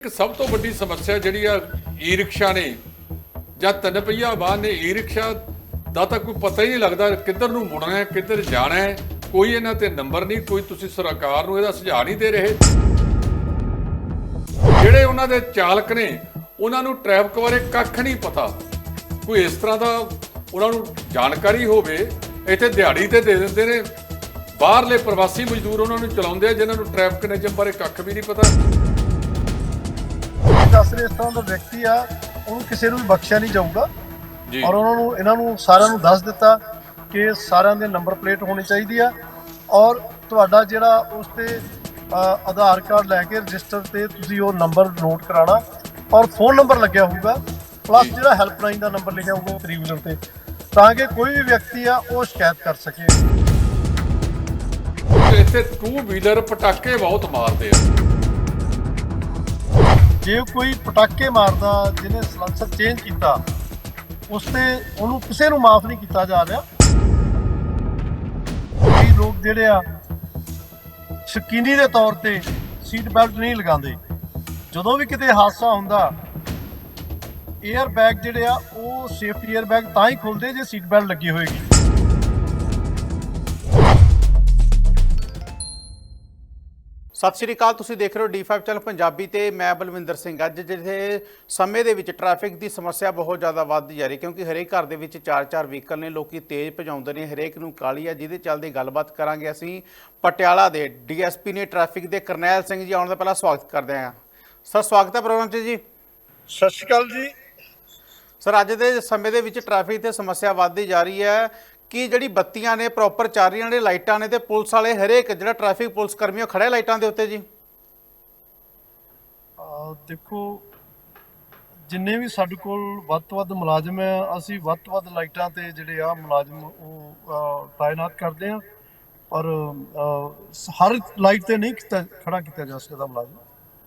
ਇੱਕ ਸਭ ਤੋਂ ਵੱਡੀ ਸਮੱਸਿਆ ਜਿਹੜੀ ਆ ਈ ਰਿਕਸ਼ਾ ਨੇ ਜਾਂ ਤਿੰਨ ਪਹੀਆ ਵਾਹਨ ਨੇ ਈ ਰਿਕਸ਼ਾ ਦਾ ਤਾਂ ਕੋਈ ਪਤਾ ਹੀ ਨਹੀਂ ਲੱਗਦਾ ਕਿੱਧਰ ਨੂੰ ਮੁੜਨਾ ਹੈ, ਕਿੱਧਰ ਜਾਣਾ ਹੈ। ਕੋਈ ਇਹਨਾਂ ਤੇ ਨੰਬਰ ਨਹੀਂ, ਕੋਈ ਤੁਸੀਂ ਸਰਕਾਰ ਨੂੰ ਇਹਦਾ ਸੁਝਾਅ ਨਹੀਂ ਦੇ ਰਹੇ। ਜਿਹੜੇ ਉਹਨਾਂ ਦੇ ਚਾਲਕ ਨੇ, ਉਹਨਾਂ ਨੂੰ ਟ੍ਰੈਫਿਕ ਬਾਰੇ ਕੱਖ ਨਹੀਂ ਪਤਾ। ਕੋਈ ਇਸ ਤਰ੍ਹਾਂ ਦਾ ਉਹਨਾਂ ਨੂੰ ਜਾਣਕਾਰੀ ਹੋਵੇ, ਇੱਥੇ ਦਿਹਾੜੀ ਤੇ ਦੇ ਦਿੰਦੇ ਨੇ। ਬਾਹਰਲੇ ਪ੍ਰਵਾਸੀ ਮਜ਼ਦੂਰ ਉਹਨਾਂ ਨੂੰ ਚਲਾਉਂਦੇ ਆ, ਜਿਨ੍ਹਾਂ ਨੂੰ ਟ੍ਰੈਫਿਕ ਨਿਯਮ ਬਾਰੇ ਕੱਖ ਵੀ ਨਹੀਂ ਪਤਾ। ਦੱਸ ਰਹੇ ਇਸ ਤਰ੍ਹਾਂ ਦਾ ਵਿਅਕਤੀ ਆ ਉਹਨੂੰ ਕਿਸੇ ਨੂੰ ਵੀ ਬਖਸ਼ਿਆ ਨਹੀਂ ਜਾਊਗਾ। ਜੀ। ਔਰ ਉਹਨਾਂ ਨੂੰ ਇਹਨਾਂ ਨੂੰ ਸਾਰਿਆਂ ਨੂੰ ਦੱਸ ਦਿੱਤਾ ਕਿ ਸਾਰਿਆਂ ਦੇ ਨੰਬਰ ਪਲੇਟ ਹੋਣੀ ਚਾਹੀਦੀ ਆ। ਔਰ ਤੁਹਾਡਾ ਜਿਹੜਾ ਉਸ ਤੇ ਅ, ਆਧਾਰ ਕਾਰਡ ਲੈ ਕੇ ਰਜਿਸਟਰ ਤੇ ਤੁਸੀਂ ਉਹ ਨੰਬਰ ਨੋਟ ਕਰਾਉਣਾ। ਔਰ ਫੋਨ ਨੰਬਰ ਲੱਗਿਆ ਹੋਊਗਾ ਪਲੱਸ ਜੀ। ਜਿਹੜਾ ਹੈਲਪਲਾਈਨ ਦਾ ਨੰਬਰ ਲਿਖਿਆ ਹੋਊਗਾ ਥ੍ਰੀ ਵੀਲਰ ਤੇ ਤਾਂ ਕਿ ਕੋਈ ਵੀ ਵਿਅਕਤੀ ਆ ਉਹ ਸ਼ਿਕਾਇਤ ਕਰ ਸਕੇ। ਇੱਥੇ ਟੂ ਵੀਲਰ ਪਟਾਕੇ ਬਹੁਤ ਮਾਰਦੇ ਆ। ਜੇ ਕੋਈ ਪਟਾਕੇ ਮਾਰਦਾ, ਜਿਹਨੇ ਸਲੈਂਸਰ ਚੇਂਜ ਕੀਤਾ, ਉਸ ਤੇ ਉਹਨੂੰ ਕਿਸੇ ਨੂੰ ਮਾਫ ਨਹੀਂ ਕੀਤਾ ਜਾ ਰਿਹਾ। ਕਈ ਲੋਕ ਜਿਹੜੇ ਆ, ਸ਼ਕੀਨੀ ਦੇ ਤੌਰ ਤੇ ਸੀਟ ਬੈਲਟ ਨਹੀਂ ਲਗਾਉਂਦੇ। ਜਦੋਂ ਵੀ ਕਿਤੇ ਹਾਦਸਾ ਹੁੰਦਾ 에ਅਰ ਬੈਗ ਜਿਹੜੇ ਆ, ਉਹ ਸੇਫਟੀ 에ਅਰ ਬੈਗ ਤਾਂ ਹੀ ਖੁੱਲਦੇ ਜੇ ਸੀਟ ਬੈਲਟ ਲੱਗੀ ਹੋਏਗੀ। ਸਤਿ ਸ਼੍ਰੀ ਅਕਾਲ ਤੁਸੀਂ ਦੇਖ ਰਹੇ ਹੋ D5 ਚੈਨਲ ਪੰਜਾਬੀ ਤੇ ਮੈਂ ਬਲਵਿੰਦਰ ਸਿੰਘ। ਅੱਜ ਜਿਹੜੇ ਸਮੇਂ ਦੇ ਵਿੱਚ ਟ੍ਰੈਫਿਕ ਦੀ ਸਮੱਸਿਆ ਬਹੁਤ ਜ਼ਿਆਦਾ ਵੱਧਦੀ ਜਾ ਰਹੀ ਕਿਉਂਕਿ ਹਰੇਕ ਘਰ ਦੇ ਵਿੱਚ ਚਾਰ ਚਾਰ ਵਹੀਕਲ ਨੇ ਲੋਕੀ ਤੇਜ਼ ਭਜਾਉਂਦੇ ਨੇ ਹਰੇਕ ਨੂੰ ਕਾਲੀ ਆ ਜਿਹਦੇ ਚੱਲਦੇ ਗੱਲਬਾਤ ਕਰਾਂਗੇ ਅਸੀਂ ਪਟਿਆਲਾ ਦੇ ਡੀਐਸਪੀ ਨੇ ਟ੍ਰੈਫਿਕ ਦੇ ਕਰਨੈਲ ਸਿੰਘ ਜੀ ਆਉਣ ਦਾ ਪਹਿਲਾਂ ਸਵਾਗਤ ਕਰਦੇ ਹਾਂ। ਸਰ ਸਵਾਗਤ ਹੈ ਪ੍ਰੋਗਰਾਮ 'ਚ ਜੀ। ਸਤਿ ਸ਼੍ਰੀ ਅਕਾਲ ਜੀ। ਸਰ ਅੱਜ ਦੇ ਸਮੇਂ ਦੇ ਵਿੱਚ ਟ੍ਰੈਫਿਕ ਤੇ ਸਮੱਸਿਆ ਵੱਧਦੀ ਜਾ ਰਹੀ ਹੈ। ਕਿ ਜਿਹੜੀ ਬੱਤੀਆਂ ਨੇ ਪ੍ਰੋਪਰ ਚੱਲ ਰਹੀਆਂ ਨੇ ਲਾਈਟਾਂ ਨੇ ਤੇ ਪੁਲਿਸ ਵਾਲੇ ਹਰੇਕ ਜਿਹੜਾ ਟ੍ਰੈਫਿਕ ਪੁਲਿਸ ਕਰਮੀ ਉਹ ਖੜੇ ਲਾਈਟਾਂ ਦੇ ਉੱਤੇ ਜੀ? ਦੇਖੋ ਜਿੰਨੇ ਵੀ ਸਾਡੇ ਕੋਲ ਵੱਧ ਤੋਂ ਵੱਧ ਮੁਲਾਜ਼ਮ ਹੈ ਅਸੀਂ ਵੱਧ ਤੋਂ ਵੱਧ ਲਾਈਟਾਂ ਤੇ ਜਿਹੜੇ ਆ ਮੁਲਾਜ਼ਮ ਉਹ ਤਾਇਨਾਤ ਕਰਦੇ ਆ ਪਰ ਹਰ ਲਾਈਟ ਤੇ ਨਹੀਂ ਖੜਾ ਕੀਤਾ ਜਾ ਸਕਦਾ ਮੁਲਾਜ਼ਮ।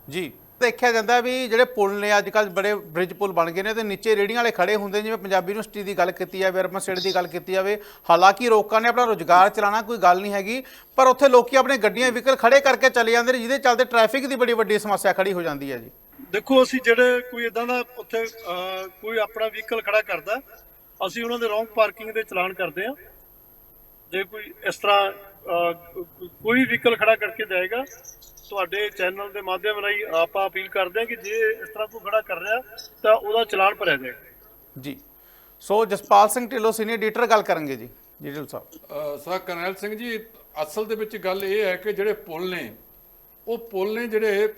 ਜੀ। ਦੇਖਿਆ ਜਾਂਦਾ ਵੀ ਜਿਹੜੇ ਪੁਲ ਨੇ ਅੱਜ ਕੱਲ ਬੜੇ ਬ੍ਰਿਜ ਪੁਲ ਬਣ ਗਏ ਨੇ ਤੇ ਨੀਚੇ ਰੇੜੀਆਂ ਵਾਲੇ ਖੜੇ ਹੁੰਦੇ ਜਿਵੇਂ ਪੰਜਾਬੀ ਯੂਨੀਵਰਸਿਟੀ ਦੀ ਗੱਲ ਕੀਤੀ ਜਾਵੇ ਅਰਮਨ ਸਟੇਟ ਦੀ ਗੱਲ ਕੀਤੀ ਜਾਵੇ, ਹਾਲਾਂਕਿ ਲੋਕਾਂ ਨੇ ਆਪਣਾ ਰੋਜ਼ਗਾਰ ਚਲਾਉਣਾ ਕੋਈ ਗੱਲ ਨਹੀਂ ਹੈਗੀ, ਪਰ ਉੱਥੇ ਲੋਕੀ ਆਪਣੇ ਗੱਡੀਆਂ ਵਹੀਕਲ ਖੜੇ ਕਰਕੇ ਚਲੇ ਜਾਂਦੇ ਨੇ, ਜਿਹਦੇ ਚੱਲਦੇ ਟ੍ਰੈਫਿਕ ਦੀ ਬੜੀ ਵੱਡੀ ਸਮੱਸਿਆ ਖੜੀ ਹੋ ਜਾਂਦੀ ਹੈ ਜੀ। ਦੇਖੋ, ਅਸੀਂ ਜਿਹੜੇ ਕੋਈ ਇਦਾਂ ਦਾ ਉੱਥੇ ਕੋਈ ਆਪਣਾ ਵਹੀਕਲ ਖੜਾ ਕਰਦਾ, ਅਸੀਂ ਉਹਨਾਂ ਦੇ ਰੋਂਗ ਪਾਰਕਿੰਗ ਦੇ ਚਲਾਨ ਕਰਦੇ ਆ ਜੇ ਕੋਈ ਇਸ ਤਰ੍ਹਾਂ ਕੋਈ ਵਹੀਕਲ ਖੜਾ ਕਰਕੇ ਜਾਏਗਾ ਤੁਹਾਡੇ ਚੈਨਲ ਦੇ ਮਾਧਿਅਮ ਰਾਹੀਂ ਆਪਾਂ ਅਪੀਲ ਕਰਦੇ ਆ ਕਿ ਜੇ ਇਸ ਤਰ੍ਹਾਂ ਕੋਈ ਖੜਾ ਕਰ ਰਿਹਾ ਤਾਂ ਉਹਦਾ ਚਲਾਨ ਭਰਿਆ ਜਾਏਗਾ ਜੀ। So Jaspal Singh Dhillon senior editor ਗੱਲ ਕਰਾਂਗੇ ਜੀ ਢਿੱਲੋਂ ਸਾਹਿਬ। ਸਰ ਕਰਨੈਲ ਸਿੰਘ ਜੀ ਅਸਲ ਦੇ ਵਿੱਚ ਗੱਲ ਇਹ ਹੈ ਕਿ ਜਿਹੜੇ ਪੁਲ ਨੇ ਉਹ ਪੁਲ ਨੇ ਜਿਹੜੇ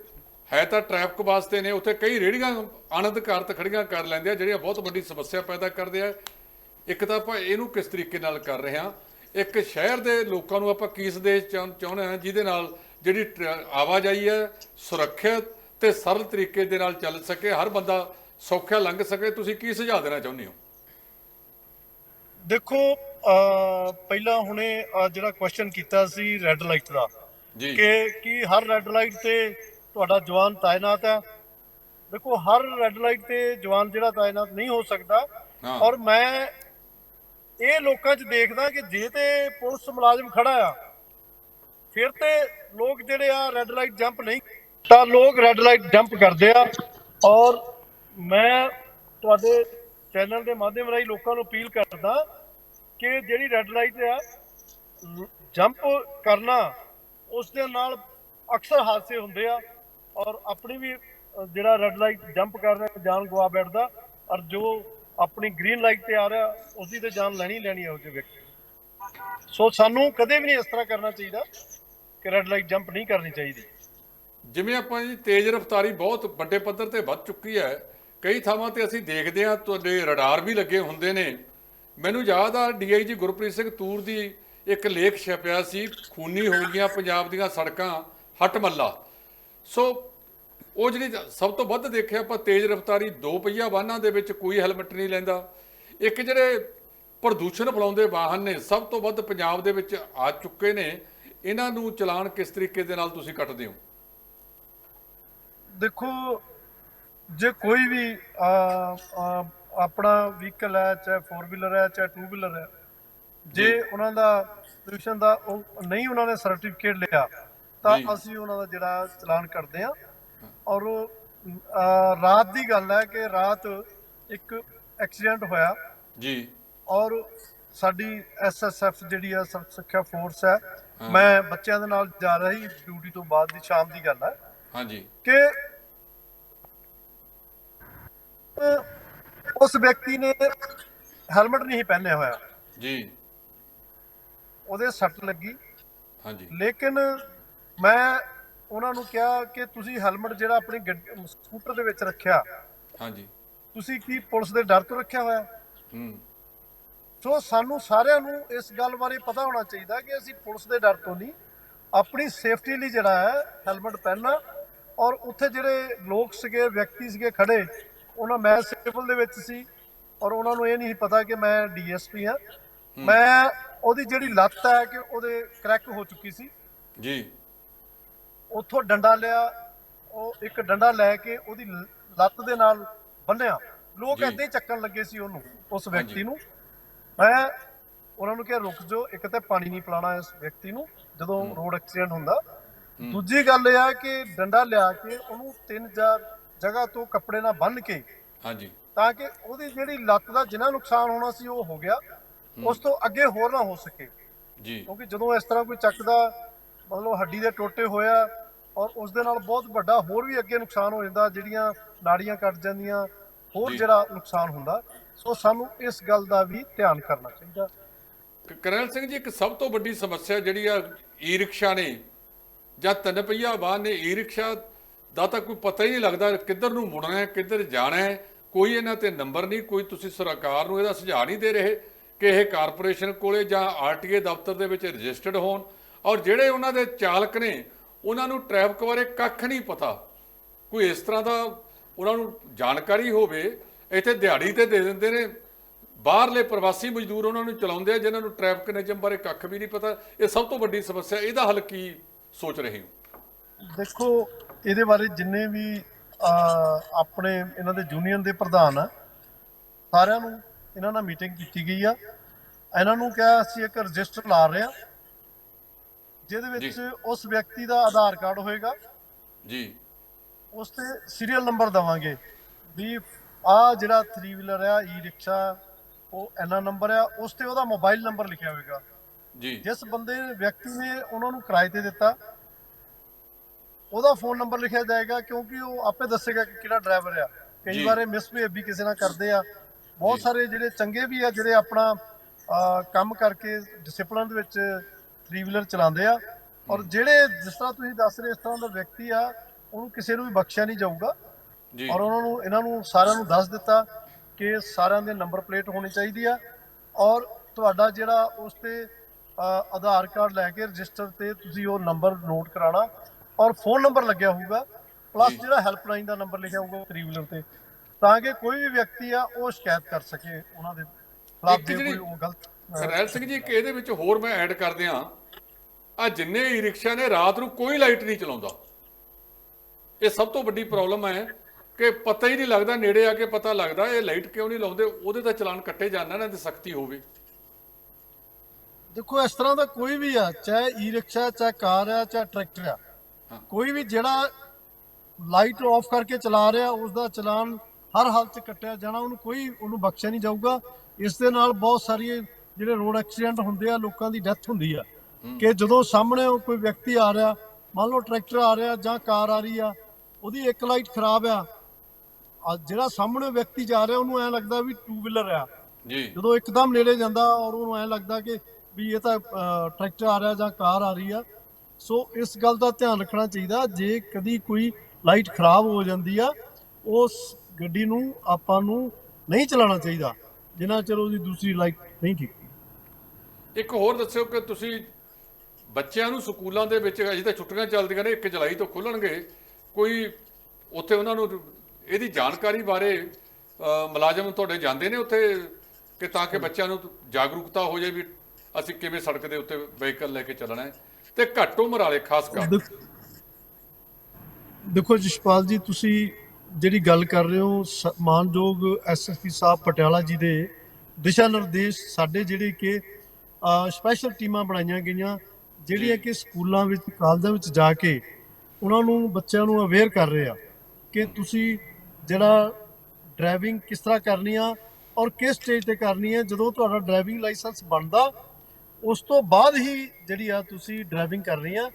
ਹੈ ਤਾਂ ਟ੍ਰੈਫਿਕ ਵਾਸਤੇ ਨੇ ਉੱਥੇ ਕਈ ਰੇੜੀਆਂ ਅਨਧਿਕਾਰਤ ਖੜੀਆਂ ਕਰ ਲੈਂਦੇ ਆ ਜਿਹੜੀਆਂ ਬਹੁਤ ਵੱਡੀ ਸਮੱਸਿਆ ਪੈਦਾ ਕਰਦੇ ਆ। ਇੱਕ ਤਾਂ ਆਪਾਂ ਇਹਨੂੰ ਕਿਸ ਤਰੀਕੇ ਨਾਲ ਕਰ ਰਹੇ ਹਾਂ? ਇੱਕ ਸ਼ਹਿਰ ਦੇ ਲੋਕਾਂ ਨੂੰ ਆਪਾਂ ਕੀ ਸੰਦੇਸ਼ ਚਾਹੁੰ- ਚਾਹੁੰਦੇ ਹਾਂ ਜਿਹਦੇ ਨਾਲ ਜਿਹੜੀ ਆਵਾਜਾਈ ਹੈ ਸੁਰੱਖਿਅਤ ਤੇ ਸਰਲ ਤਰੀਕੇ ਦੇ ਨਾਲ ਚੱਲ ਸਕੇ ਹਰ ਬੰਦਾ ਸੌਖਿਆ ਲੰਘ ਸਕੇ ਤੁਸੀਂ ਕੀ ਸੁਝਾਅ ਦੇਣਾ ਚਾਹੁੰਦੇ ਹੋ? ਦੇਖੋ ਪਹਿਲਾਂ ਹੁਣੇ ਜਿਹੜਾ ਕੁਐਸਚਨ ਕੀਤਾ ਸੀ ਰੈੱਡ ਲਾਈਟ ਦਾ ਜੀ। ਕਿ ਕੀ ਹਰ ਰੈੱਡ ਲਾਈਟ ਤੇ ਤੁਹਾਡਾ ਜਵਾਨ ਤਾਇਨਾਤ ਹੈ? ਦੇਖੋ ਹਰ ਰੈੱਡ ਲਾਈਟ ਤੇ ਜਵਾਨ ਜਿਹੜਾ ਤਾਇਨਾਤ ਨਹੀਂ ਹੋ ਸਕਦਾ। ਔਰ ਮੈਂ ਇਹ ਲੋਕਾਂ 'ਚ ਦੇਖਦਾ ਕਿ ਜੇ ਤੇ ਪੁਲਿਸ ਮੁਲਾਜ਼ਮ ਖੜਾ ਆ ਫਿਰ ਤੇ ਲੋਕ ਜਿਹੜੇ ਆ ਰੈੱਡ ਲਾਈਟ ਜੰਪ ਨਹੀਂ, ਤਾਂ ਲੋਕ ਰੈੱਡ ਲਾਈਟ ਜੰਪ ਕਰਦੇ ਆ। ਔਰ ਮੈਂ ਤੁਹਾਡੇ ਚੈਨਲ ਦੇ ਮਾਧਿਅਮ ਰਾਹੀਂ ਲੋਕਾਂ ਨੂੰ ਅਪੀਲ ਕਰਦਾ ਕਿ ਜਿਹੜੀ ਰੈੱਡ ਲਾਈਟ ਆ ਜੰਪ ਕਰਨਾ, ਉਸ ਦੇ ਨਾਲ ਅਕਸਰ ਹਾਦਸੇ ਹੁੰਦੇ ਆ। ਔਰ ਆਪਣੀ ਵੀ, ਜਿਹੜਾ ਰੈੱਡ ਲਾਈਟ ਜੰਪ ਕਰ ਰਿਹਾ, ਜਾਨ ਗਵਾ ਬੈਠਦਾ, ਔਰ ਜੋ ਆਪਣੀ ਗ੍ਰੀਨ ਲਾਈਟ ਤੇ ਆ ਰਿਹਾ, ਉਸਦੀ ਤੇ ਜਾਨ ਲੈਣੀ ਲੈਣੀ ਹੈ ਉਹਦੇ ਵਿਅਕਤੀ ਸੋ ਸਾਨੂੰ ਕਦੇ ਵੀ ਨਹੀਂ ਇਸ ਤਰ੍ਹਾਂ ਕਰਨਾ ਚਾਹੀਦਾ। ਕਿ ਰੈੱਡ ਲਾਈਟ ਜੰਪ ਨਹੀਂ ਕਰਨੀ ਚਾਹੀਦੀ। ਜਿਵੇਂ ਆਪਾਂ ਜੀ ਤੇਜ਼ ਰਫ਼ਤਾਰੀ ਬਹੁਤ ਵੱਡੇ ਪੱਧਰ ਤੇ ਵੱਧ ਚੁੱਕੀ ਹੈ, ਕਈ ਥਾਵਾਂ ਤੇ ਅਸੀਂ ਦੇਖਦੇ ਹਾਂ, ਤੁਹਾਡੇ ਰਡਾਰ ਵੀ ਲੱਗੇ ਹੁੰਦੇ ਨੇ। ਮੈਨੂੰ ਯਾਦ ਆ ਡੀਆਈਜੀ ਗੁਰਪ੍ਰੀਤ ਸਿੰਘ ਤੂਰ ਦੀ ਇੱਕ ਲੇਖ ਛਪਿਆ ਸੀ, ਖੂਨੀ ਹੋ ਗਈਆਂ ਪੰਜਾਬ ਦੀਆਂ ਸੜਕਾਂ ਹਟ ਮੱਲਾ ਸੋ ਉਹ ਜਿਹੜੀ ਸਭ ਤੋਂ ਵੱਧ ਦੇਖਿਆ ਆਪਾਂ ਤੇਜ਼ ਰਫ਼ਤਾਰੀ ਦੋ ਪਹੀਆ ਵਾਹਨਾਂ ਦੇ ਵਿੱਚ ਕੋਈ ਹੈਲਮਟ ਨਹੀਂ ਲੈਂਦਾ। ਇੱਕ ਜਿਹੜੇ ਪ੍ਰਦੂਸ਼ਣ ਫੈਲਾਉਂਦੇ ਵਾਹਨ ਨੇ, ਸਭ ਤੋਂ ਵੱਧ ਪੰਜਾਬ ਦੇ ਵਿੱਚ ਆ ਚੁੱਕੇ ਨੇ। ਇਹਨਾਂ ਨੂੰ ਚਲਾਨ ਕਿਸ ਤਰੀਕੇ ਦੇ ਨਾਲ ਤੁਸੀਂ ਕੱਟਦੇ ਹੋ? ਦੇਖੋ ਜੇ ਕੋਈ ਵੀ ਆਪਣਾ ਵਹੀਕਲ ਹੈ ਚਾਹੇ 4 ਵੀਲਰ ਹੈ ਚਾਹੇ 2 ਵੀਲਰ ਹੈ ਜੇ ਉਹਨਾਂ ਦਾ ਪੋਲੂਸ਼ਨ ਦਾ ਉਹ ਨਹੀਂ ਉਹਨਾਂ ਨੇ ਸਰਟੀਫਿਕੇਟ ਲਿਆ ਤਾਂ। ਅਸੀਂ ਉਹਨਾਂ ਦਾ ਜਿਹੜਾ ਚਲਾਨ ਕਰਦੇ ਆ ਔਰ ਰਾਤ ਦੀ ਗੱਲ ਹੈ ਕਿ ਰਾਤ ਇੱਕ ਐਕਸੀਡੈਂਟ ਹੋਇਆ। ਜੀ। ਔਰ ਸਾਡੀ ਐਸਐਸਐਫ ਜਿਹੜੀ ਆ ਸਰ ਸਿੱਖਿਆ ਫੋਰਸ ਹੈ ਮੈਂ ਬੱਚਿਆਂ ਦੇ ਨਾਲ ਜਾ ਰਹੀ ਡਿਊਟੀ ਤੋਂ ਬਾਅਦ ਦੀ ਸ਼ਾਮ ਦੀ ਗੱਲ ਹੈ ਹਾਂਜੀ। ਕਿ ਉਸ ਵਿਅਕਤੀ ਨੇ ਹੈਲਮਟ ਨਹੀਂ ਪਹਿਨਿਆ ਹੋਇਆ। ਜੀ। ਉਹਦੇ ਸੱਟ ਲੱਗੀ। ਹਾਂਜੀ। ਲੇਕਿਨ ਮੈਂ ਉਹਨਾਂ ਨੂੰ ਕਿਹਾ ਕਿ ਤੁਸੀਂ ਹੈਲਮਟ ਜਿਹੜਾ ਆਪਣੀ ਸਕੂਟਰ ਦੇ ਵਿੱਚ ਰੱਖਿਆ ਹਾਂਜੀ। ਤੁਸੀਂ ਕੀ ਪੁਲਿਸ ਦੇ ਡਰ ਤੋਂ ਰੱਖਿਆ ਹੋਇਆ? ਹੂੰ। ਸੋ ਸਾਨੂੰ ਸਾਰਿਆਂ ਨੂੰ ਇਸ ਗੱਲ ਬਾਰੇ ਪਤਾ ਹੋਣਾ ਚਾਹੀਦਾ ਕਿ ਅਸੀਂ ਪੁਲਿਸ ਦੇ ਡਰ ਤੋਂ ਨਹੀਂ ਆਪਣੀ ਸੇਫਟੀ ਲਈ ਜਿਹੜਾ ਹੈ ਹੈਲਮਟ ਪਹਿਨਣਾ। ਔਰ ਉੱਥੇ ਜਿਹੜੇ ਲੋਕ ਸੀਗੇ ਵਿਅਕਤੀ ਸੀਗੇ ਖੜੇ ਉਹਨਾਂ ਮੈਂ ਸਿਵਲ ਦੇ ਵਿੱਚ ਸੀ ਔਰ ਉਹਨਾਂ ਨੂੰ ਇਹ ਨਹੀਂ ਪਤਾ ਕਿ ਮੈਂ ਡੀਐਸਪੀ ਹਾਂ। ਮੈਂ ਉਹਦੀ ਜਿਹੜੀ ਲੱਤ ਹੈ ਕਿ ਉਹਦੇ ਕਰੈਕ ਹੋ ਚੁੱਕੀ ਸੀ। ਜੀ। ਉੱਥੋਂ ਡੰਡਾ ਲਿਆ ਉਹ ਇੱਕ ਡੰਡਾ ਲੈ ਕੇ ਉਹਦੀ ਲੱਤ ਦੇ ਨਾਲ ਬੰਨਿਆ। ਲੋਕ। ਏਦਾਂ ਹੀ ਚੱਕਣ ਲੱਗੇ ਸੀ ਉਹਨੂੰ ਉਸ। ਵਿਅਕਤੀ ਨੂੰ। ਮੈਂ ਉਹਨਾਂ ਨੂੰ ਕਿਹਾ ਰੁਕ ਜਾਓ ਇੱਕ ਤਾਂ ਪਾਣੀ ਨਹੀਂ ਪਿਲਾਣਾ ਇਸ ਵਿਅਕਤੀ ਨੂੰ ਜਦੋਂ ਰੋਡ ਐਕਸੀਡੈਂਟ ਹੁੰਦਾ। ਦੂਜੀ ਗੱਲ ਇਹ ਆ ਕਿ ਡੰਡਾ ਲਿਆ ਕੇ ਉਹਨੂੰ ਤਿੰਨ ਚਾਰ ਜਗ੍ਹਾ ਤੋਂ ਕੱਪੜੇ ਨਾਲ ਬੰਨ੍ਹ ਕੇ ਹਾਂਜੀ। ਤਾਂ ਕਿ ਉਹਦੀ ਜਿਹੜੀ ਲੱਤ ਦਾ ਜਿੰਨਾ ਨੁਕਸਾਨ ਹੋਣਾ ਸੀ ਉਹ ਹੋ ਗਿਆ। ਉਸ ਤੋਂ ਅੱਗੇ ਹੋਰ ਨਾ ਹੋ ਸਕੇ। ਜੀ। ਕਿਉਂਕਿ ਜਦੋਂ ਇਸ ਤਰ੍ਹਾਂ ਕੋਈ ਚੱਕਦਾ ਮਤਲਬ ਹੱਡੀ ਦੇ ਟੋਟੇ ਹੋਇਆ ਔਰ ਉਸ ਦੇ ਨਾਲ ਬਹੁਤ ਵੱਡਾ ਹੋਰ ਵੀ ਅੱਗੇ ਨੁਕਸਾਨ ਹੋ ਜਾਂਦਾ ਜਿਹੜੀਆਂ ਨਾੜੀਆਂ ਕੱਟ ਜਾਂਦੀਆਂ ਹੋਰ। ਜਿਹੜਾ ਨੁਕਸਾਨ ਹੁੰਦਾ ਸੋ ਸਾਨੂੰ ਇਸ ਗੱਲ ਦਾ ਵੀ ਧਿਆਨ ਕਰਨਾ ਚਾਹੀਦਾ। ਕ- ਸਿੰਘ ਜੀ, ਇੱਕ ਸਭ ਤੋਂ ਵੱਡੀ ਸਮੱਸਿਆ ਜਿਹੜੀ ਆ ਈ ਰਿਕਸ਼ਾ ਨੇ। ਜਾਂ ਤਿੰਨ ਪਹੀਆ ਵਾਹਨ ਨੇ ਈ ਰਿਕਸ਼ਾ ਦਾ ਤਾਂ ਕੋਈ ਪਤਾ ਹੀ ਨਹੀਂ ਲੱਗਦਾ ਕਿੱਧਰ ਨੂੰ ਮੁੜਨਾ ਹੈ, ਕਿੱਧਰ ਜਾਣਾ ਹੈ। ਕੋਈ ਇਹਨਾਂ ਤੇ ਨੰਬਰ ਨਹੀਂ, ਕੋਈ ਤੁਸੀਂ ਸਰਕਾਰ ਨੂੰ ਇਹਦਾ ਸੁਝਾਅ ਨਹੀਂ ਦੇ ਰਹੇ ਕਿ ਇਹ ਕਾਰਪੋਰੇਸ਼ਨ ਕੋਲੇ ਜਾਂ ਆਰਟੀਏ ਦਫ਼ਤਰ ਦੇ ਵਿੱਚ ਰਜਿਸਟਰਡ ਹੋਣ। ਔਰ ਜਿਹੜੇ ਉਹਨਾਂ ਦੇ ਚਾਲਕ ਨੇ, ਉਹਨਾਂ ਨੂੰ ਟ੍ਰੈਫਿਕ ਬਾਰੇ ਕੱਖ ਨਹੀਂ ਪਤਾ। ਕੋਈ ਇਸ ਤਰ੍ਹਾਂ ਦਾ ਉਹਨਾਂ ਨੂੰ ਜਾਣਕਾਰੀ ਹੋਵੇ ਇੱਥੇ ਦਿਹਾੜੀ ਤੇ ਦੇ ਦਿੰਦੇ ਨੇ। ਬਾਹਰਲੇ ਪ੍ਰਵਾਸੀ ਮਜ਼ਦੂਰ ਉਹਨਾਂ ਨੂੰ ਚਲਾਉਂਦੇ ਆ ਜਿਨ੍ਹਾਂ ਨੂੰ ਟ੍ਰੈਫਿਕ ਨਿਯਮ ਬਾਰੇ ਕੱਖ ਵੀ ਨਹੀਂ ਪਤਾ। ਇਹ ਸਭ ਤੋਂ ਵੱਡੀ ਸਮੱਸਿਆ ਇਹਦਾ ਹੱਲ ਕੀ ਸੋਚ ਰਹੇ ਹੋ? ਦੇਖੋ ਇਹਦੇ ਬਾਰੇ ਜਿੰਨੇ ਵੀ ਆਪਣੇ ਇਹਨਾਂ ਦੇ ਯੂਨੀਅਨ ਦੇ ਪ੍ਰਧਾਨ ਆ ਸਾਰਿਆਂ ਨੂੰ ਇਹਨਾਂ ਨਾਲ ਮੀਟਿੰਗ ਕੀਤੀ ਗਈ ਆ। ਇਹਨਾਂ ਨੂੰ ਕਿਹਾ ਅਸੀਂ ਇੱਕ ਰਜਿਸਟਰ ਲਾ ਰਹੇ ਆ। ਜਿਹਦੇ ਵਿੱਚ। ਉਸ ਵਿਅਕਤੀ ਦਾ ਆਧਾਰ ਕਾਰਡ ਹੋਏਗਾ। ਜੀ। ਉਸ ਤੇ ਸੀਰੀਅਲ ਨੰਬਰ ਦਵਾਂਗੇ। ਵੀ ਆ ਜਿਹੜਾ 3 ਵੀਲਰ ਆ ਈ ਰਿਕਸ਼ਾ ਉਹ ਐਨਾ ਨੰਬਰ ਆ ਉਸ ਤੇ ਉਹਦਾ ਮੋਬਾਈਲ ਨੰਬਰ ਲਿਖਿਆ ਹੋਵੇਗਾ ਜੀ। ਜਿਸ ਬੰਦੇ ਵਿਅਕਤੀ ਨੇ ਉਹਨਾਂ ਨੂੰ ਕਿਰਾਏ ਤੇ ਦਿੱਤਾ ਉਹਦਾ ਫੋਨ ਨੰਬਰ ਲਿਖਿਆ ਜਾਏਗਾ ਕਿਉਂਕਿ ਉਹ ਆਪੇ ਦੱਸੇਗਾ ਕਿ ਕਿਹੜਾ ਡਰਾਈਵਰ ਆ। ਕਈ। ਵਾਰ ਇਹ ਮਿਸਬਿਹੇਵ ਵੀ ਕਿਸੇ ਨਾਲ ਕਰਦੇ ਆ। ਬਹੁਤ। ਸਾਰੇ ਜਿਹੜੇ ਚੰਗੇ ਵੀ ਆ ਜਿਹੜੇ ਆਪਣਾ ਕੰਮ ਕਰਕੇ ਡਿਸਪਲਿਨ ਦੇ ਵਿੱਚ 3 ਵੀਲਰ ਚਲਾਉਂਦੇ ਆ। ਔਰ ਜਿਹੜੇ ਜਿਸ ਤਰ੍ਹਾਂ ਤੁਸੀਂ ਦੱਸ ਰਹੇ ਇਸ ਤਰ੍ਹਾਂ ਦਾ ਵਿਅਕਤੀ ਆ ਉਹਨੂੰ ਕਿਸੇ ਨੂੰ ਵੀ ਬਖਸ਼ਿਆ ਨਹੀਂ ਜਾਊਗਾ। ਔਰ ਉਹਨਾਂ ਨੂੰ ਇਹਨਾਂ ਨੂੰ ਸਾਰਿਆਂ ਨੂੰ ਦੱਸ ਦਿੱਤਾ ਕਿ ਸਾਰਿਆਂ ਦੇ ਨੰਬਰ ਪਲੇਟ ਹੋਣੀ ਚਾਹੀਦੀ ਆ। ਔਰ ਤੁਹਾਡਾ ਜਿਹੜਾ ਉਸ ਤੇ ਆਧਾਰ ਕਾਰਡ ਲੈ ਕੇ ਰਜਿਸਟਰ ਤੇ ਤੁਸੀਂ ਉਹ ਨੰਬਰ ਨੋਟ ਕਰਾਉਣਾ। ਔਰ ਫੋਨ ਨੰਬਰ ਲੱਗਿਆ ਹੋਊਗਾ। ਪਲੱਸ। ਜਿਹੜਾ ਹੈਲਪਲਾਈਨ ਦਾ ਨੰਬਰ ਲਿਖਿਆ ਹੋਊਗਾ ਥ੍ਰੀ ਵੀਲਰ ਤੇ। ਤਾਂ ਕਿ ਕੋਈ ਵੀ ਵਿਅਕਤੀ ਆ ਉਹ ਸ਼ਿਕਾਇਤ ਕਰ ਸਕੇ ਉਹਨਾਂ ਦੇ ਖਿਲਾਫ ਜੇ ਕੋਈ ਉਹ ਗਲਤ ਕਰਨੈਲ ਸਿੰਘ ਜੀ ਇੱਕ ਇਹਦੇ ਵਿੱਚ ਹੋਰ ਮੈਂ ਐਡ ਕਰ ਦਿਆਂ ਆ ਜਿੰਨੇ ਈ ਰਿਕਸ਼ਾ ਨੇ ਰਾਤ ਨੂੰ ਕੋਈ ਲਾਈਟ ਨਹੀਂ ਚਲਾਉਂਦਾ। ਇਹ ਸਭ ਤੋਂ ਵੱਡੀ ਪ੍ਰੋਬਲਮ ਹੈ। ਕਿ ਪਤਾ ਹੀ ਨਹੀਂ ਲੱਗਦਾ ਨੇੜੇ ਆ ਕੇ ਪਤਾ ਲੱਗਦਾ ਇਹ ਲਾਈਟ ਕਿਉਂ ਨਹੀਂ ਲਾਉਂਦੇ? ਉਹਦੇ ਤਾਂ ਚਲਾਨ ਕੱਟੇ ਜਾਂਦਾ ਨਾ ਤੇ ਸਖਤੀ ਹੋਵੇ। ਦੇਖੋ ਇਸ ਤਰ੍ਹਾਂ ਦਾ ਕੋਈ ਵੀ ਆ ਚਾਹੇ ਈ ਰਿਕਸ਼ਾ ਚਾਹੇ ਕਾਰ ਆ ਚਾਹੇ ਟਰੈਕਟਰ ਆ। ਕੋਈ ਵੀ ਜਿਹੜਾ ਲਾਈਟ ਆਫ ਕਰਕੇ ਚਲਾ ਰਿਹਾ ਉਸ ਦਾ ਚਲਾਨ ਹਰ ਹਾਲਤ 'ਚ ਕੱਟਿਆ ਜਾਣਾ ਉਹਨੂੰ ਕੋਈ ਉਹਨੂੰ ਬਖਸ਼ਿਆ ਨਹੀਂ ਜਾਊਗਾ। ਇਸ ਦੇ ਨਾਲ ਬਹੁਤ ਸਾਰੀ ਜਿਹੜੇ ਰੋਡ ਐਕਸੀਡੈਂਟ ਹੁੰਦੇ ਆ ਲੋਕਾਂ ਦੀ ਡੈਥ ਹੁੰਦੀ ਆ। ਕਿ ਜਦੋਂ ਸਾਹਮਣੇ ਕੋਈ ਵਿਅਕਤੀ ਆ ਰਿਹਾ ਮੰਨ ਲਓ ਟਰੈਕਟਰ ਆ ਰਿਹਾ ਜਾਂ ਕਾਰ ਆ ਰਹੀ ਆ ਉਹਦੀ ਇੱਕ ਲਾਈਟ ਖਰਾਬ ਆ ਜਿਹੜਾ ਸਾਹਮਣੇ ਵਿਅਕਤੀ ਜਾ ਰਿਹਾ ਉਹਨੂੰ ਐ ਲੱਗਦਾ ਵੀ ਟੂ ਵੀਲਰ ਆ। ਜੀ। ਜਦੋਂ ਇੱਕਦਮ ਨੇੜੇ ਜਾਂਦਾ ਔਰ ਉਹਨੂੰ ਐ ਲੱਗਦਾ ਕਿ ਵੀ ਇਹ ਤਾਂ ਟਰੈਕਟਰ ਆ ਰਿਹਾ ਜਾਂ ਕਾਰ ਆ ਰਹੀ ਆ। ਸੋ ਇਸ ਗੱਲ ਦਾ ਧਿਆਨ ਰੱਖਣਾ ਚਾਹੀਦਾ ਜੇ ਕਦੀ ਕੋਈ ਲਾਈਟ ਖਰਾਬ ਹੋ ਜਾਂਦੀ ਆ ਉਸ ਗੱਡੀ ਨੂੰ ਆਪਾਂ ਨੂੰ ਨਹੀਂ ਚਲਾਉਣਾ ਚਾਹੀਦਾ ਜਿੰਨਾ ਚਿਰ ਉਹਦੀ ਦੂਸਰੀ ਲਾਈਟ ਨਹੀਂ ਠੀਕ। ਇੱਕ ਹੋਰ ਦੱਸਿਓ ਕਿ ਤੁਸੀਂ ਬੱਚਿਆਂ ਨੂੰ ਸਕੂਲਾਂ ਦੇ ਵਿੱਚ ਅਜੇ ਤਾਂ ਛੁੱਟੀਆਂ ਚੱਲਦੀਆਂ ਨੇ 1 ਜੁਲਾਈ ਤੋਂ ਖੁੱਲਣਗੇ। ਕੋਈ ਉੱਥੇ ਉਹਨਾਂ ਨੂੰ ਇਹਦੀ ਜਾਣਕਾਰੀ ਬਾਰੇ ਮੁਲਾਜ਼ਮ ਤੁਹਾਡੇ ਜਾਂਦੇ ਨੇ ਉੱਥੇ? ਕਿ ਤਾਂ ਕਿ ਬੱਚਿਆਂ ਨੂੰ ਜਾਗਰੂਕਤਾ ਹੋ ਜਾਏ ਵੀ ਅਸੀਂ ਕਿਵੇਂ ਸੜਕ ਦੇ ਉੱਤੇ ਵਹੀਕਲ ਲੈ ਕੇ ਚੱਲਣਾ ਹੈ? ਤੇ ਘੱਟ ਉਮਰ ਵਾਲੇ ਖਾਸ ਕਰ। ਦੇਖ- ਜਸ਼ਪਾਲ ਜੀ ਤੁਸੀਂ ਜਿਹੜੀ ਗੱਲ ਕਰ ਰਹੇ ਹੋ ਮਾਨਯੋਗ ਐਸਐਸਪੀ ਸਾਹਿਬ ਪਟਿਆਲਾ ਜੀ ਦੇ ਦਿਸ਼ਾ ਨਿਰਦੇਸ਼ ਸਾਡੇ ਜਿਹੜੇ ਕਿ ਸਪੈਸ਼ਲ ਟੀਮਾਂ ਬਣਾਈਆਂ ਗਈਆਂ ਜਿਹੜੀਆਂ ਕਿ ਸਕੂਲਾਂ ਵਿੱਚ ਕਾਲਜਾਂ ਵਿੱਚ ਜਾ ਕੇ ਉਹਨਾਂ ਨੂੰ ਬੱਚਿਆਂ ਨੂੰ ਅਵੇਅਰ ਕਰ ਰਹੇ ਆ ਕਿ ਤੁਸੀਂ ਜਿਹੜਾ ਡਰਾਈਵਿੰਗ ਕਿਸ ਤਰ੍ਹਾਂ ਕਰਨੀ ਆ ਔਰ ਕਿਸ ਸਟੇਜ ਤੇ ਕਰਨੀ ਹੈ ਜਦੋਂ ਤੁਹਾਡਾ ਡਰਾਈਵਿੰਗ ਲਾਇਸੈਂਸ ਬਣਦਾ, ਉਸ ਤੋਂ ਬਾਅਦ ਹੀ ਜਿਹੜੀ ਆ ਤੁਸੀਂ ਡਰਾਈਵਿੰਗ ਕਰਨੀ ਆ।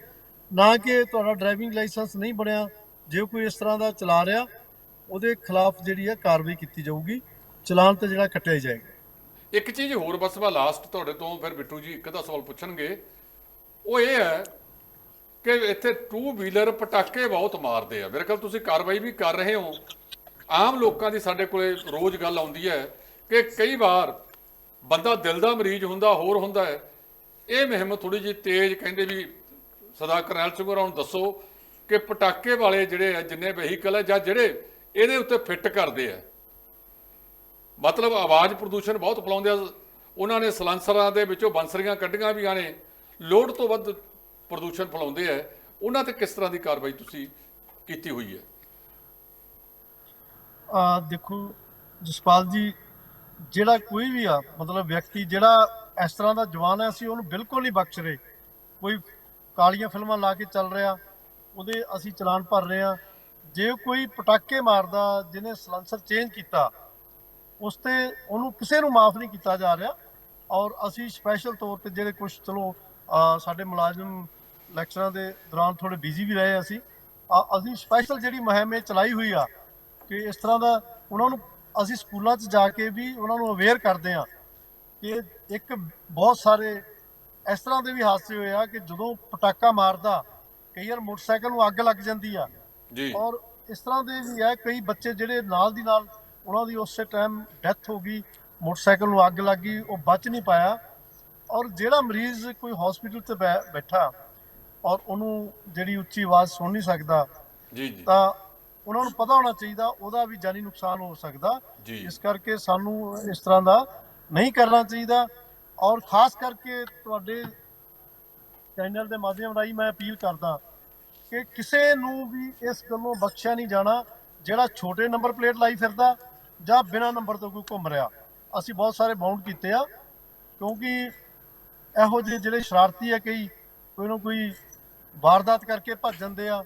ਨਾ ਕਿ ਤੁਹਾਡਾ ਡਰਾਈਵਿੰਗ ਲਾਇਸੈਂਸ ਨਹੀਂ ਬਣਿਆ, ਜੇ ਕੋਈ ਇਸ ਤਰ੍ਹਾਂ ਦਾ ਚਲਾ ਰਿਹਾ, ਉਹਦੇ ਖਿਲਾਫ ਜਿਹੜੀ ਆ ਕਾਰਵਾਈ ਕੀਤੀ ਜਾਊਗੀ। ਚਲਾਨ ਤੇ ਜਿਹੜਾ ਕੱਟਿਆ ਜਾਏਗਾ। ਇੱਕ ਚੀਜ਼ ਹੋਰ ਬਸ ਮੈਂ ਲਾਸਟ ਤੁਹਾਡੇ ਤੋਂ ਫਿਰ ਬਿੱਟੂ ਜੀ ਇੱਕ ਦਾ ਸਵਾਲ ਪੁੱਛਣਗੇ। ਉਹ ਇਹ ਹੈ ਕਿ ਇੱਥੇ ਟੂ ਵੀਲਰ ਪਟਾਕੇ ਬਹੁਤ ਮਾਰਦੇ ਆ। ਮੇਰੇ ਖਿਆਲ ਤੁਸੀਂ ਕਾਰਵਾਈ ਵੀ ਕਰ ਰਹੇ ਹੋ। ਆਮ ਲੋਕਾਂ ਦੀ ਸਾਡੇ ਕੋਲੇ ਰੋਜ਼ ਗੱਲ ਆਉਂਦੀ ਹੈ ਕਿ ਕਈ ਵਾਰ ਬੰਦਾ ਦਿਲ ਦਾ ਮਰੀਜ਼ ਹੁੰਦਾ, ਹੋਰ ਹੁੰਦਾ ਹੈ। ਇਹ ਮੁਹਿੰਮ ਥੋੜੀ ਜਿਹੀ ਤੇਜ਼ ਕਹਿੰਦੇ ਵੀ ਸਦਾ ਕਰਨੈਲ ਸਿੰਘ ਹੋਰਾਂ ਨੂੰ ਦੱਸੋ ਕਿ ਪਟਾਕੇ ਵਾਲੇ ਜਿਹੜੇ ਆ, ਜਿੰਨੇ ਵਹੀਕਲ ਆ ਜਾਂ ਜਿਹੜੇ ਇਹਦੇ ਉੱਤੇ ਫਿੱਟ ਕਰਦੇ ਆ। ਮਤਲਬ ਆਵਾਜ਼ ਪ੍ਰਦੂਸ਼ਣ ਬਹੁਤ ਫੈਲਾਉਂਦੇ ਆ। ਉਹਨਾਂ ਨੇ ਸਲੰਸਰਾਂ ਦੇ ਵਿੱਚੋਂ ਬੰਸਰੀਆਂ ਕੱਢੀਆਂ ਵੀ ਨੇ ਲੋਡ ਤੋਂ ਵੱਧ ਪ੍ਰਦੂਸ਼ਣ ਫੈਲਾਉਂਦੇ ਆ। ਉਹਨਾਂ ਤੇ ਕਿਸ ਤਰ੍ਹਾਂ ਦੀ ਕਾਰਵਾਈ ਤੁਸੀਂ ਕੀਤੀ ਹੋਈ ਹੈ? ਆ ਦੇਖੋ, ਜਸਪਾਲ ਜੀ, ਜਿਹੜਾ ਕੋਈ ਵੀ ਆ, ਮਤਲਬ ਵਿਅਕਤੀ ਜਿਹੜਾ ਇਸ ਤਰ੍ਹਾਂ ਦਾ ਜਵਾਨ ਹੈ, ਅਸੀਂ ਉਹਨੂੰ ਬਿਲਕੁਲ ਨਹੀਂ ਬਖਸ਼ ਰਹੇ। ਕੋਈ ਕਾਲੀਆਂ ਫਿਲਮਾਂ ਲਾ ਕੇ ਚੱਲ ਰਿਹਾ, ਉਹਦੇ ਅਸੀਂ ਚਲਾਨ ਭਰ ਰਹੇ ਆ ਜੇ ਕੋਈ ਪਟਾਕੇ ਮਾਰਦਾ, ਜਿਹਨੇ ਸਲੈਂਸਰ ਚੇਂਜ ਕੀਤਾ, ਉਸ ਤੇ ਉਹਨੂੰ ਕਿਸੇ ਨੂੰ ਮਾਫ ਨਹੀਂ ਕੀਤਾ ਜਾ ਰਿਹਾ। ਔਰ ਅਸੀਂ ਸਪੈਸ਼ਲ ਤੌਰ ਤੇ ਜਿਹੜੇ ਕੁਝ ਚਲੋ ਸਾਡੇ ਮੁਲਾਜ਼ਮ ਲੈਕਚਰਾਂ ਦੇ ਦੌਰਾਨ ਥੋੜੇ ਬਿਜ਼ੀ ਵੀ ਰਹੇ ਅਸੀਂ। ਅਸੀਂ ਸਪੈਸ਼ਲ ਜਿਹੜੀ ਮੁਹਿੰਮ ਇਹ ਚਲਾਈ ਹੋਈ ਆ ਕਿ ਇਸ ਤਰ੍ਹਾਂ ਦਾ ਉਹਨਾਂ ਨੂੰ ਅਸੀਂ ਸਕੂਲਾਂ 'ਚ ਜਾ ਕੇ ਵੀ ਉਹਨਾਂ ਨੂੰ ਅਵੇਅਰ ਕਰਦੇ ਆ ਕਿ ਇੱਕ ਬਹੁਤ ਸਾਰੇ ਇਸ ਤਰ੍ਹਾਂ ਦੇ ਵੀ ਹਾਦਸੇ ਹੋਏ ਆ ਕਿ ਜਦੋਂ ਪਟਾਕਾ ਮਾਰਦਾ ਕਈ ਵਾਰ ਮੋਟਰਸਾਈਕਲ ਨੂੰ ਅੱਗ ਲੱਗ ਜਾਂਦੀ ਆ। ਜੀ। ਔਰ ਇਸ ਤਰ੍ਹਾਂ ਦੇ ਵੀ ਹੈ ਕਈ ਬੱਚੇ ਜਿਹੜੇ ਨਾਲ ਦੀ ਨਾਲ ਉਹਨਾਂ ਦੀ ਉਸੇ ਟਾਈਮ ਡੈਥ ਹੋ ਗਈ ਮੋਟਰਸਾਈਕਲ ਨੂੰ ਅੱਗ ਲੱਗ ਗਈ ਉਹ ਬਚ ਨਹੀਂ ਪਾਇਆ। ਔਰ ਜਿਹੜਾ ਮਰੀਜ਼ ਕੋਈ ਹਸਪੀਟਲ ਤੇ ਬੈਠਾ ਔਰ ਉਹਨੂੰ ਜਿਹੜੀ ਉੱਚੀ ਆਵਾਜ਼ ਸੁਣ ਨਹੀਂ ਸਕਦਾ ਜੀ ਜੀ। ਤਾਂ ਉਹਨਾਂ ਨੂੰ ਪਤਾ ਹੋਣਾ ਚਾਹੀਦਾ ਉਹਦਾ ਵੀ ਜਾਨੀ ਨੁਕਸਾਨ ਹੋ ਸਕਦਾ। ਇਸ ਕਰਕੇ ਸਾਨੂੰ ਇਸ ਤਰ੍ਹਾਂ ਦਾ ਨਹੀਂ ਕਰਨਾ ਚਾਹੀਦਾ। ਔਰ ਖਾਸ ਕਰਕੇ ਤੁਹਾਡੇ ਚੈਨਲ ਦੇ ਮਾਧਿਅਮ ਰਾਹੀਂ ਮੈਂ ਅਪੀਲ ਕਰਦਾ ਕਿ ਕਿਸੇ ਨੂੰ ਵੀ ਇਸ ਗੱਲੋਂ ਬਖਸ਼ਿਆ ਨਹੀਂ ਜਾਣਾ ਜਿਹੜਾ ਛੋਟੇ ਨੰਬਰ ਪਲੇਟ ਲਾਈ ਫਿਰਦਾ ਜਾਂ ਬਿਨਾਂ ਨੰਬਰ ਤੋਂ ਕੋਈ ਘੁੰਮ ਰਿਹਾ। ਅਸੀਂ ਬਹੁਤ ਸਾਰੇ ਬਾਉਂਡ ਕੀਤੇ ਆ ਕਿਉਂਕਿ ਇਹੋ ਜਿਹੇ ਜਿਹੜੇ ਸ਼ਰਾਰਤੀ ਆ ਕਈ ਕੋਈ ਨਾ ਕੋਈ ਵਾਰਦਾਤ ਕਰਕੇ ਭੱਜ ਜਾਂਦੇ ਆ।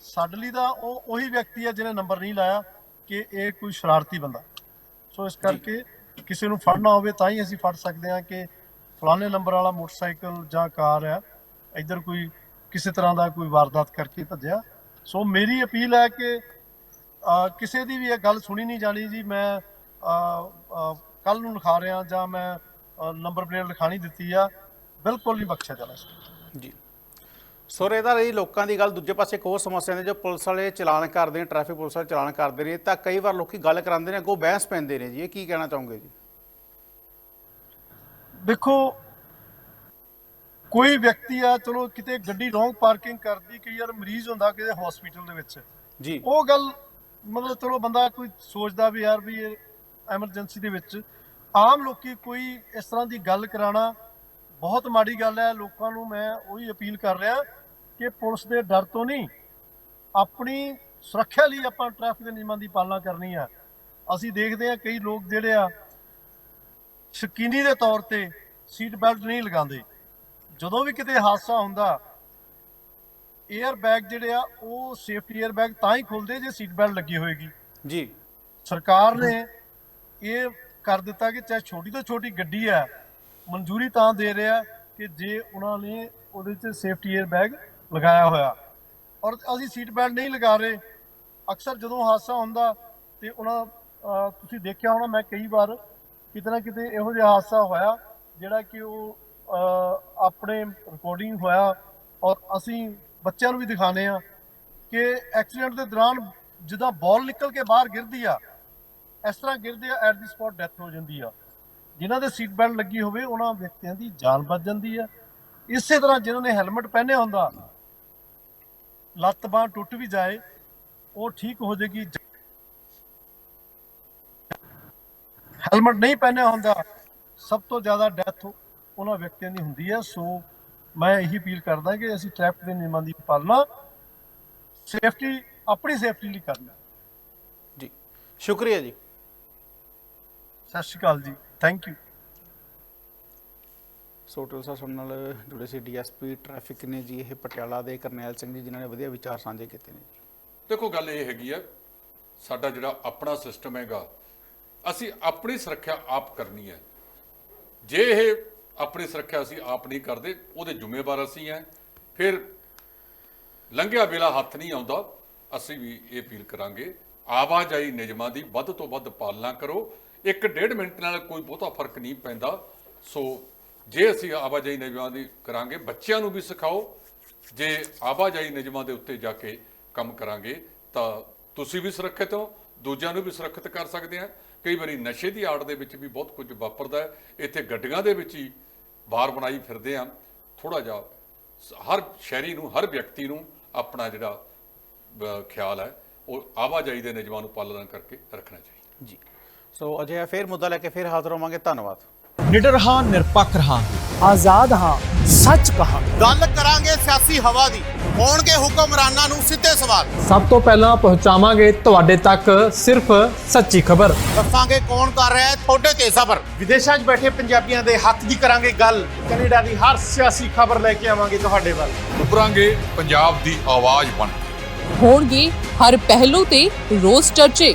ਸਾਡੇ ਲਈ ਤਾਂ ਉਹ ਉਹੀ ਵਿਅਕਤੀ ਆ ਜਿਹਨੇ ਨੰਬਰ ਨਹੀਂ ਲਾਇਆ ਕਿ ਇਹ ਕੋਈ ਸ਼ਰਾਰਤੀ ਬੰਦਾ। ਸੋ ਇਸ ਕਰਕੇ ਕਿਸੇ ਨੂੰ ਫੜਨਾ ਹੋਵੇ ਤਾਂ ਹੀ ਅਸੀਂ ਫੜ ਸਕਦੇ ਹਾਂ ਕਿ ਫਲਾਣੇ ਨੰਬਰ ਵਾਲਾ ਮੋਟਰਸਾਈਕਲ ਜਾਂ ਕਾਰ ਹੈ ਇੱਧਰ ਕੋਈ ਕਿਸੇ ਤਰ੍ਹਾਂ ਦਾ ਕੋਈ ਵਾਰਦਾਤ ਕਰਕੇ ਭੱਜਿਆ। ਸੋ ਮੇਰੀ ਅਪੀਲ ਹੈ ਕਿ ਕਿਸੇ ਦੀ ਵੀ ਇਹ ਗੱਲ ਸੁਣੀ ਨਹੀਂ ਜਾਣੀ ਜੀ ਮੈਂ ਕੱਲ ਨੂੰ ਲਿਖਾ ਰਿਹਾ ਜਾਂ ਮੈਂ ਨੰਬਰ ਪਲੇਟ ਲਿਖਾਣੀ ਦਿੱਤੀ ਆ ਬਿਲਕੁਲ ਨਹੀਂ ਬਖਸ਼ਿਆ ਜਾਣਾ। ਜੀ। ਸੋ ਇਹਦਾ ਰਹੀ ਲੋਕਾਂ ਦੀ ਗੱਲ ਦੂਜੇ ਪਾਸੇ ਇੱਕ ਹੋਰ ਸਮੱਸਿਆ ਨੇ ਜੋ ਪੁਲਿਸ ਵਾਲੇ ਚਲਾਨ ਕਰਦੇ ਨੇ ਟ੍ਰੈਫਿਕ ਪੁਲਿਸ ਵਾਲੇ ਚਲਾਨ ਕਰਦੇ ਨੇ ਤਾਂ ਕਈ ਵਾਰ ਲੋਕੀ ਗੱਲ ਕਰਾਉਂਦੇ ਨੇ ਅੱਗੋਂ ਬਹਿਸ ਪੈਂਦੇ ਨੇ ਜੀ। ਇਹ ਕੀ ਕਹਿਣਾ ਚਾਹੋਗੇ ਜੀ? ਦੇਖੋ ਕੋਈ ਵਿਅਕਤੀ ਆ ਚਲੋ ਕਿਤੇ ਗੱਡੀ ਰੋਂਗ ਪਾਰਕਿੰਗ ਕਰਦੀ ਕਈ ਵਾਰ ਮਰੀਜ਼ ਹੁੰਦਾ ਕਿਤੇ ਹਸਪੀਟਲ ਦੇ ਵਿੱਚ। ਜੀ। ਉਹ ਗੱਲ ਮਤਲਬ ਚਲੋ ਬੰਦਾ ਕੋਈ ਸੋਚਦਾ ਵੀ ਯਾਰ ਵੀ ਇਹ ਐਮਰਜੈਂਸੀ ਦੇ ਵਿੱਚ ਆਮ ਲੋਕੀ ਕੋਈ ਇਸ ਤਰ੍ਹਾਂ ਦੀ ਗੱਲ ਕਰਾਣਾ ਬਹੁਤ ਮਾੜੀ ਗੱਲ ਹੈ ਲੋਕਾਂ ਨੂੰ ਮੈਂ ਉਹੀ ਅਪੀਲ ਕਰ ਰਿਹਾ ਕਿ ਪੁਲਿਸ ਦੇ ਡਰ ਤੋਂ ਨਹੀਂ ਆਪਣੀ ਸੁਰੱਖਿਆ ਲਈ ਆਪਾਂ ਟ੍ਰੈਫਿਕ ਦੇ ਨਿਯਮਾਂ ਦੀ ਪਾਲਣਾ ਕਰਨੀ ਆ। ਅਸੀਂ ਦੇਖਦੇ ਆ ਕਈ ਲੋਕ ਜਿਹੜੇ ਆ ਸ਼ਕੀਨੀ ਦੇ ਤੌਰ ਤੇ ਸੀਟ ਬੈਲਟ ਨਹੀਂ ਲਗਾਉਂਦੇ। ਜਦੋਂ ਵੀ ਕਿਤੇ ਹਾਦਸਾ ਹੁੰਦਾ 에ਅਰ ਬੈਗ ਜਿਹੜੇ ਆ ਉਹ ਸੇਫਟੀ 에ਅਰ ਬੈਗ ਤਾਂ ਹੀ ਖੁੱਲਦੇ ਜੇ ਸੀਟ ਬੈਲਟ ਲੱਗੀ ਹੋਏਗੀ। ਜੀ। ਸਰਕਾਰ ਨੇ ਇਹ ਕਰ ਦਿੱਤਾ ਕਿ ਚਾਹੇ ਛੋਟੀ ਤੋਂ ਛੋਟੀ ਗੱਡੀ ਹੈ ਮਨਜ਼ੂਰੀ ਤਾਂ ਦੇ ਰਿਹਾ ਕਿ ਜੇ ਉਹਨਾਂ ਨੇ ਉਹਦੇ 'ਚ ਸੇਫਟੀ 에ਅਰ ਬੈਗ ਲਗਾਇਆ ਹੋਇਆ। ਔਰ ਅਸੀਂ ਸੀਟ ਬੈਲਟ ਨਹੀਂ ਲਗਾ ਰਹੇ। ਅਕਸਰ ਜਦੋਂ ਹਾਦਸਾ ਹੁੰਦਾ ਤੇ ਉਹਨਾਂ ਤੁਸੀਂ ਦੇਖਿਆ ਹੋਣਾ, ਮੈਂ ਕਈ ਵਾਰ ਕਿਤੇ ਨਾ ਕਿਤੇ ਇਹੋ ਜਿਹਾ ਹਾਦਸਾ ਹੋਇਆ, ਜਿਹੜਾ ਕਿ ਉਹ ਆਪਣੇ ਰਿਕਾਰਡਿੰਗ ਹੋਇਆ ਔਰ ਅਸੀਂ ਬੱਚਿਆਂ ਨੂੰ ਵੀ ਦਿਖਾਣੇ ਆ ਕਿ ਐਕਸੀਡੈਂਟ ਦੇ ਦੌਰਾਨ ਜਿੱਦਾਂ ਬਾਲ ਨਿਕਲ ਕੇ ਬਾਹਰ ਗਿਰਦੀ ਆ, ਇਸ ਤਰ੍ਹਾਂ ਗਿਰਦੇ ਆ ਐਟ ਦੀ ਸਪੌਟ ਡੈਥ ਹੋ ਜਾਂਦੀ ਆ। ਜਿਨ੍ਹਾਂ ਦੇ ਸੀਟ ਬੈਲਟ ਲੱਗੀ ਹੋਵੇ ਉਹਨਾਂ ਵਿਅਕਤੀਆਂ ਦੀ ਜਾਨ ਬਚ ਜਾਂਦੀ ਆ ਇਸੇ ਤਰ੍ਹਾਂ ਜਿਨ੍ਹਾਂ ਨੇ ਹੈਲਮਟ ਪਹਿਨਿਆ ਹੁੰਦਾ ਲੱਤ ਬਾਂਹ ਟੁੱਟ ਵੀ ਜਾਏ ਉਹ ਠੀਕ ਹੋ ਜਾਏਗੀ। ਹੈਲਮਟ ਨਹੀਂ ਪਹਿਨਿਆ ਹੁੰਦਾ ਸਭ ਤੋਂ ਜ਼ਿਆਦਾ ਡੈਥ ਉਹਨਾਂ ਵਿਅਕਤੀਆਂ ਦੀ ਹੁੰਦੀ ਹੈ। ਸੋ ਮੈਂ ਇਹੀ ਅਪੀਲ ਕਰਦਾ ਕਿ ਅਸੀਂ ਟ੍ਰੈਫਿਕ ਦੇ ਨਿਯਮਾਂ ਦੀ ਪਾਲਣਾ ਸੇਫਟੀ ਆਪਣੀ ਸੇਫਟੀ ਲਈ ਕਰਨਾ। ਜੀ। ਸ਼ੁਕਰੀਆ ਜੀ। ਸਤਿ ਸ਼੍ਰੀ ਅਕਾਲ ਜੀ। ਥੈਂਕ ਯੂ ਸੋ ਟੋਲ ਸਾਹਿਬ ਸਾਡੇ ਨਾਲ ਜੁੜੇ ਸੀ ਡੀਐਸਪੀ ਟ੍ਰੈਫਿਕ ਨੇ ਜੀ ਇਹ ਪਟਿਆਲਾ ਦੇ ਕਰਨੈਲ ਸਿੰਘ ਜੀ ਜਿਨ੍ਹਾਂ ਨੇ ਵਧੀਆ ਵਿਚਾਰ ਸਾਂਝੇ ਕੀਤੇ ਨੇ ਜੀ। ਦੇਖੋ ਗੱਲ ਇਹ ਹੈਗੀ ਆ ਸਾਡਾ ਜਿਹੜਾ ਆਪਣਾ ਸਿਸਟਮ ਹੈਗਾ ਅਸੀਂ ਆਪਣੀ ਸੁਰੱਖਿਆ ਆਪ ਕਰਨੀ ਹੈ। ਜੇ ਇਹ ਆਪਣੀ ਸੁਰੱਖਿਆ ਅਸੀਂ ਆਪ ਨਹੀਂ ਕਰਦੇ ਉਹਦੇ ਜ਼ਿੰਮੇਵਾਰ ਅਸੀਂ ਹਾਂ। ਫਿਰ ਲੰਘਿਆ ਵੇਲਾ ਹੱਥ ਨਹੀਂ ਆਉਂਦਾ ਅਸੀਂ ਵੀ ਇਹ ਅਪੀਲ ਕਰਾਂਗੇ ਆਵਾਜਾਈ ਨਿਯਮਾਂ ਦੀ ਵੱਧ ਤੋਂ ਵੱਧ ਪਾਲਣਾ ਕਰੋ। ਇੱਕ ਡੇਢ ਮਿੰਟ ਨਾਲ ਕੋਈ ਬਹੁਤਾ ਫ਼ਰਕ ਨਹੀਂ ਪੈਂਦਾ। ਸੋ ਜੇ ਅਸੀਂ ਆਵਾਜਾਈ ਨਿਯਮਾਂ ਦੀ ਕਰਾਂਗੇ, ਬੱਚਿਆਂ ਨੂੰ ਵੀ ਸਿਖਾਓ। ਜੇ ਆਵਾਜਾਈ ਨਿਯਮਾਂ ਦੇ ਉੱਤੇ ਜਾ ਕੇ ਕੰਮ ਕਰਾਂਗੇ, ਤਾਂ ਤੁਸੀਂ ਵੀ ਸੁਰੱਖਿਅਤ ਹੋ, ਦੂਜਿਆਂ ਨੂੰ ਵੀ ਸੁਰੱਖਿਅਤ ਕਰ ਸਕਦੇ ਆ। ਕਈ ਵਾਰੀ ਨਸ਼ੇ ਦੀ ਆੜ ਦੇ ਵਿੱਚ ਵੀ ਬਹੁਤ ਕੁਝ ਵਾਪਰਦਾ ਹੈ। ਇੱਥੇ ਗੱਡੀਆਂ ਦੇ ਵਿੱਚ ਹੀ ਬਾਰ ਬਣਾਈ ਫਿਰਦੇ ਆ। ਥੋੜਾ ਜਿਹਾ ਸ- ਹਰ ਸ਼ਹਿਰੀ ਨੂੰ, ਹਰ ਵਿਅਕਤੀ ਨੂੰ ਆਪਣਾ ਜਿਹੜਾ ਖਿਆਲ ਹੈ, ਉਹ ਆਵਾਜਾਈ ਦੇ ਨਿਯਮਾਂ ਨੂੰ ਪਾਲਣ ਕਰਕੇ ਰੱਖਣਾ ਚਾਹੀਦਾ। ਜੀ। ਸੋ ਅਜਿਹਾ ਫਿਰ ਮੁੱਦਾ ਲੈ ਕੇ ਫਿਰ ਹਾਜ਼ਰ ਹੋਵਾਂਗੇ। ਧੰਨਵਾਦ। ਨਿਡਰ ਹਾਂ ਨਿਰਪੱਖ ਰਹਾਂਗੇ ਆਜ਼ਾਦ ਹਾਂ ਸੱਚ ਕਹਾਂਗੇ ਗੱਲ ਕਰਾਂਗੇ ਸਿਆਸੀ ਹਵਾ ਦੀ। ਹੋਣਗੇ ਹੁਕਮਰਾਨਾਂ ਨੂੰ ਸਿੱਧੇ ਸਵਾਲ। ਸਭ ਤੋਂ ਪਹਿਲਾਂ ਪਹੁੰਚਾਵਾਂਗੇ ਤੁਹਾਡੇ ਤੱਕ ਸਿਰਫ ਸੱਚੀ ਖਬਰ। ਦੱਸਾਂਗੇ ਕੌਣ ਕਰ ਰਿਹਾ ਹੈ ਤੁਹਾਡੇ ਤੇ ਸਬਰ। ਵਿਦੇਸ਼ਾਂ 'ਚ ਬੈਠੇ ਪੰਜਾਬੀਆਂ ਦੇ ਹੱਕ ਦੀ ਕਰਾਂਗੇ ਗੱਲ। ਕੈਨੇਡਾ ਦੀ ਹਰ ਸਿਆਸੀ ਖਬਰ ਲੈ ਕੇ ਆਵਾਂਗੇ ਤੁਹਾਡੇ ਵੱਲ। ਉਪਰਾਂਗੇ ਪੰਜਾਬ ਦੀ ਆਵਾਜ਼ ਬਣ ਹੋਣਗੇ ਹਰ ਪਹਿਲੂ ਤੇ ਰੋਜ਼ ਚਰਚੇ।